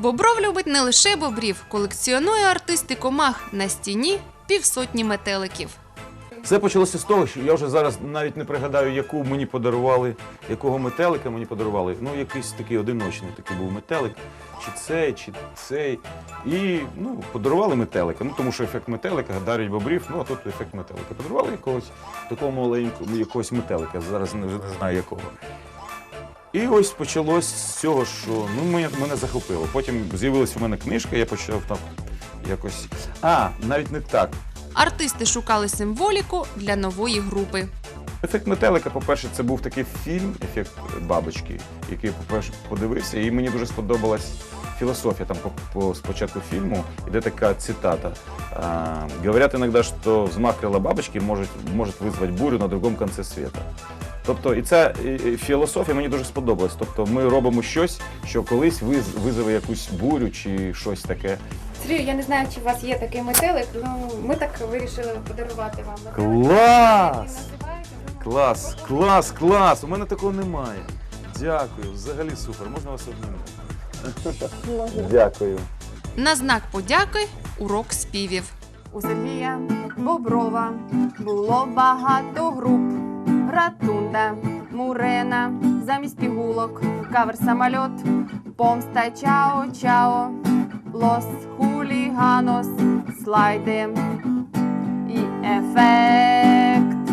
Бобров любить не лише бобрів, колекціонує артисти комах на стіні півсотні метеликів. Все почалося з того, що я вже зараз навіть не пригадаю, яку мені подарували, якого метелика мені подарували. Ну, якийсь такий одиночний такий був метелик, чи цей, чи цей. І ну, подарували метелика. Ну, тому що ефект метелика дарить бобрів, ну а тут ефект метелика. Подарували якогось такого маленького, якогось метелика, зараз не, знаю якого. І ось почалось з цього, що ну, мене, мене захопило. Потім з'явилася в мене книжка, я почав там якось. А, навіть не так. Артисти шукали символіку для нової групи. Ефект метелика, по-перше, це був такий фільм, ефект бабочки, який по-перше подивився, і мені дуже сподобалась філософія там по, по спочатку фільму. Іде така цитата. А, Говорять іноді, що взмах крила бабочки може, може визвати бурю на другому кінці світу. Тобто, і ця філософія мені дуже сподобалась. Тобто, ми робимо щось, що колись виз- визове якусь бурю чи щось таке. Сергій, я не знаю, чи у вас є такий метелик, ну ми так вирішили подарувати вам. Клас! Ну, Клас, клас, клас! У мене такого немає. Дякую, взагалі супер. Можна вас обнімати? Дякую. На знак подяки урок співів. У Сергія Боброва було багато груп. Ратунда, Мурена, замість пігулок, кавер самольот, помста чао чао, лос хуліганос, слайди і ефект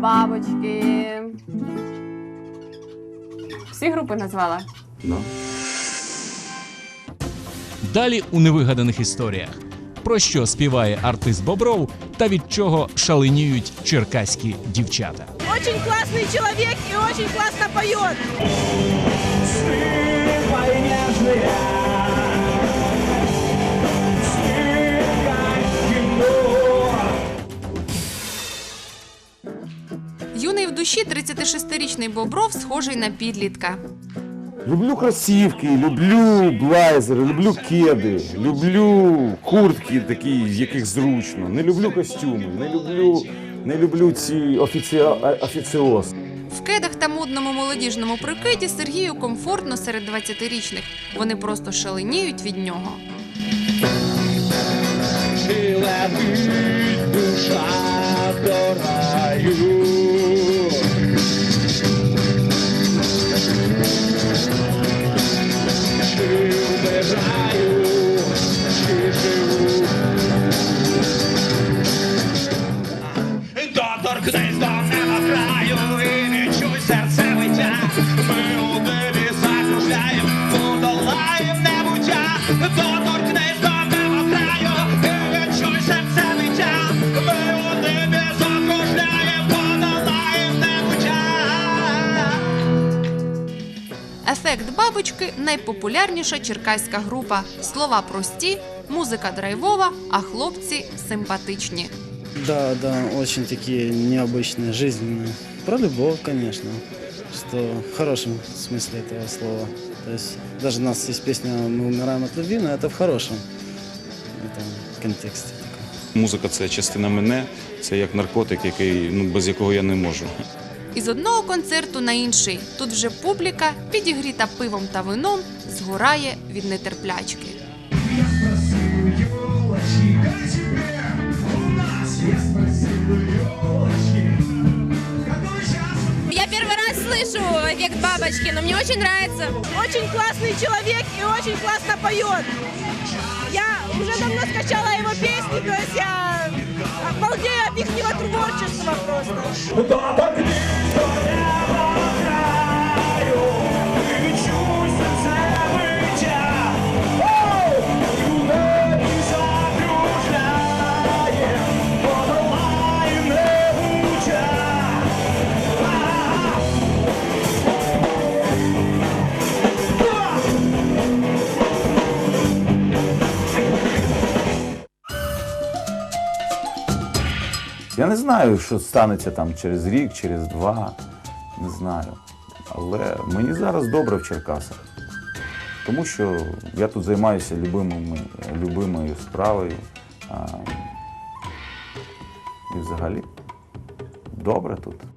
бабочки. Всі групи назвала. Ну. Далі у невигаданих історіях. Про що співає артист Бобров та від чого шаленіють черкаські дівчата. Очень классный человек и очень классно поет. Юний в душі 36-річний Бобров схожий на підлітка. Люблю кросівки, люблю блайзери, люблю кеди, люблю куртки такі, в яких зручно. Не люблю костюми, не люблю, не люблю ці офіці... офіціоз. В кедах та модному молодіжному прикиді Сергію комфортно серед 20-річних. Вони просто шаленіють від нього. Доторкнись Ефект бабочки найпопулярніша черкаська група. Слова прості, музика драйвова, а хлопці симпатичні. Да, да, очень такие необычные, жизненные. Про любовь, конечно, что в хорошем смысле этого слова. То есть даже у нас есть песня «Мы умираем от любви», но это в хорошем этом контексте. Музика це частина мене, це як наркотик, який, ну, без якого я не можу. Із одного концерту на інший. Тут вже публіка, підігріта пивом та вином, згорає від нетерплячки. Я первый раз слышу эффект бабочки, но мне очень нравится. Очень классный человек и очень классно поет. Я уже давно скачала его песни, то есть я обалдею от их творчества просто. Не знаю, що станеться там через рік, через два. Не знаю. Але мені зараз добре в Черкасах. Тому що я тут займаюся любимими, любимою справою. А, і взагалі добре тут.